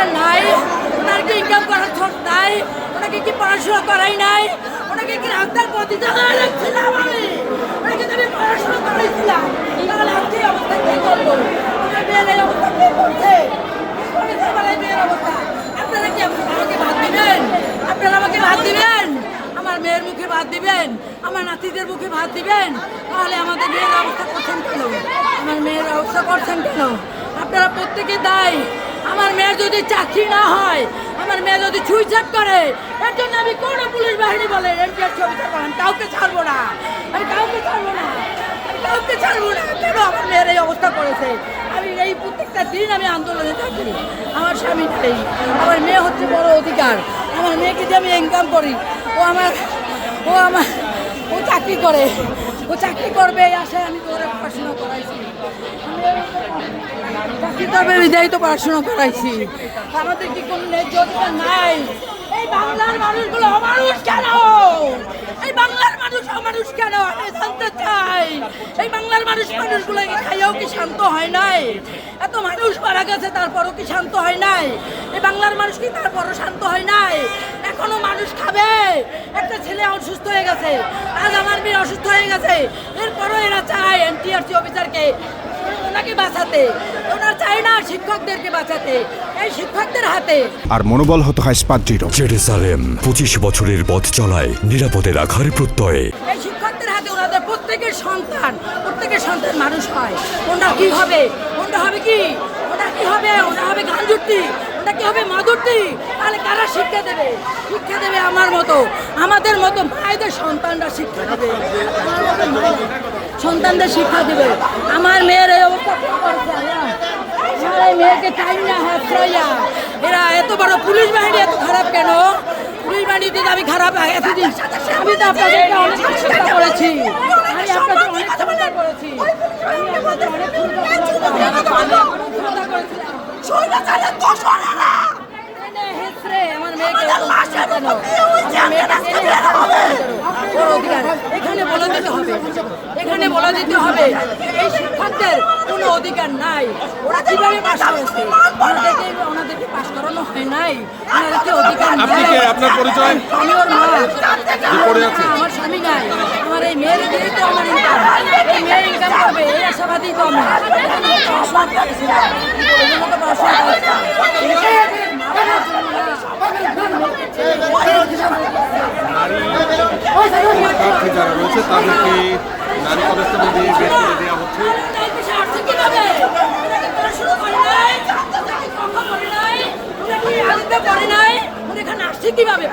সংসার নাই ওনাকে ইনকাম করার থর নাই, ওনাকে কি পড়াশোনা করাই নাই, ওনাকে কি রাস্তার প্রতি রাখছিলাম আমি। ওনাকে আমি পড়াশোনা করাইছিলাম। তাহলে আজকে অবস্থা কি করব? ওনার মেয়ের এই অবস্থা কি করছে? আপনারা কি আমাকে ভাত দিবেন? আপনারা আমাকে ভাত দিবেন? আমার মেয়ের মুখে ভাত দিবেন? আমার নাতিদের মুখে ভাত দিবেন? তাহলে আমাদের মেয়ের অবস্থা করছেন কেন? আমার মেয়ের অবস্থা করছেন কেন? আপনারা প্রত্যেকে দায়। আমার মেয়ের যদি চাকরি না হয়, আমার মেয়ে যদি সুইসাইড করে, এর জন্য আমি কোনো পুলিশ বাহিনী বলে এনটিআর ছবি করেন কাউকে ছাড়বো না, আমি কাউকে ছাড়বো না, আমি কাউকে ছাড়বো না, কেন আমার মেয়ের এই অবস্থা করেছে? আমি এই প্রত্যেকটা দিন আমি আন্দোলনে থাকি, আমার স্বামী নেই, আমার মেয়ে হচ্ছে বড় অধিকার, আমার মেয়েকে যে আমি ইনকাম করি, ও আমার ও আমার, ও চাকরি করে ও চাকরি করবে আশায় আমি তোরে পড়াশোনা করাইছি। আমি চাকরি করবে বিদায় তো পড়াশোনা করাইছি। আমাদের কি কোনো ন্যায্য নাই। এই বাংলার মানুষগুলো অমানুষ কেন? এই বাংলার মানুষ অমানুষ কেন? আমি জানতে চাই। এই বাংলার মানুষ মানুষগুলো খাইয়াও কি শান্ত হয় নাই? এত মানুষ মারা গেছে, তারপরও কি শান্ত হয় নাই? এই বাংলার মানুষ কি তারপরও শান্ত হয় নাই? এখনও মানুষ খাবে? ছেলে অসুস্থ হয়ে গেছে। আজ আমার মেয়ে অসুস্থ হয়ে গেছে। এরপরও এরা চায় এনটিআরসি অফিসারকে ওনাকে বাঁচাতে। ওনারা চায় না শিক্ষকদেরকে বাঁচাতে। এই শিক্ষকদের হাতে। আর মনোবল হতে হয় স্পাত দৃঢ় জেরুসালেম পঁচিশ বছরের পথ চলায় নিরাপদে রাখার প্রত্যয়ে। এই শিক্ষকদের হাতে ওনাদের প্রত্যেকের সন্তান প্রত্যেকের সন্তান মানুষ হয়। ওনারা কি হবে? ওনারা হবে কি? ওটা কি হবে? ওটা হবে গান জুটতি ওটা কি হবে মাদুরতি তাহলে কারা শিক্ষা দেবে? শিক্ষা দেবে আমার মতো। আমাদের মতো মায়েদের সন্তানরা শিক্ষা দেবে। সন্তানদের শিক্ষা দেবে। আমার মেয়ের এই অবস্থা মেয়েকে চাই না হাত এরা এত বড় পুলিশ বাহিনী, এত খারাপ কেন? পুলিশ বাহিনীতে আমি খারাপ, এতদিন আমি তো আপনাদেরকে অনেক করেছি আমি আপনাদের অনেক চিন্তা করেছি আমি আপনাদের অনেক চিন্তা করেছি আমার মেয়েকে এরকম কেন? আমার মেয়েকে টেনে ওর অধিকার। এখানে বলে দিতে হবে। এখানে বলে দিতে হবে। এই শিক্ষকদের কোনো অধিকার নাই। ওরা কীভাবে পাশ করেছে? ওনাদেরকে ওনাদেরকে পাশ করানো হয় নাই। ওনাদেরকে অধিকার আপনি কে? আপনার পরিচয়? আমি ওর মা। আমার স্বামী নাই। আমার এই মেয়ের দিয়েই তো আমার ইনকাম এই মেয়ের ইনকাম করবে এই আশাবাদী তো আমি। প্রার্থী যারা রয়েছে তাদেরকে নারী কনস্টেবল দিয়ে বের করে দেওয়া হচ্ছে কীভাবে